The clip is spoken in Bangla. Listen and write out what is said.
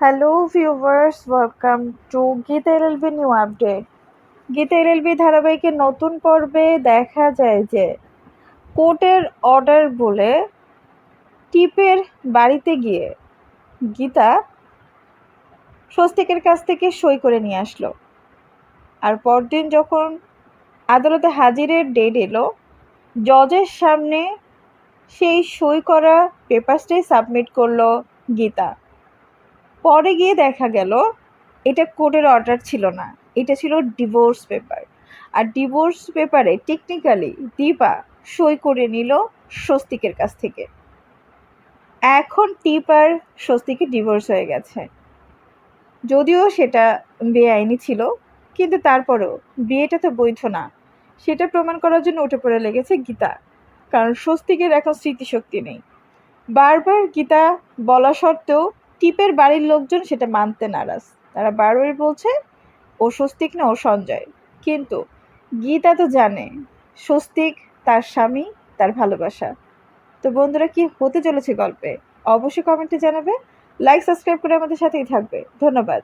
Hello viewers welcome to Geeta LLB new update Geeta LLB ধারাবাহিকের নতুন পর্বে দেখা যায় যে কোর্টের অর্ডার বলে টিপের বাড়িতে গিয়ে গীতা স্বস্তিকের কাছ থেকে সই করে নিয়ে আসলো। আর পরদিন যখন আদালতে হাজিরের ডেট এলো জজের সামনে সেই সই করা পেপারসটাই সাবমিট করল গীতা। পরে গিয়ে দেখা গেল, এটা কোর্টের অর্ডার ছিল না। এটা ছিল ডিভোর্স পেপার আর ডিভোর্স পেপারে টেকনিক্যালি দীপা সই করে নিল স্বস্তিকের কাছ থেকে। এখন টিপার স্বস্তিকে ডিভোর্স হয়ে গেছে। যদিও সেটা বেআইনি ছিল, কিন্তু তারপরেও বিয়েটা তো বৈধ না। সেটা প্রমাণ করার জন্য উঠে পড়ে লেগেছে গীতা। কারণ স্বস্তিকের এখন স্মৃতিশক্তি নেই। বারবার গীতা বলা সত্ত্বেও টিপের বাড়ির লোকজন সেটা মানতে নারাজ। তারা বারবারই বলছে, ও স্বস্তিক না, ও সঞ্জয়। কিন্তু গীতা তো জানে, স্বস্তিক তার স্বামী, তার ভালোবাসা। তো বন্ধুরা, কি হতে চলেছে গল্পে? অবশ্যই কমেন্টে জানাবে। লাইক, সাবস্ক্রাইব করে আমাদের সাথেই থাকবে। ধন্যবাদ।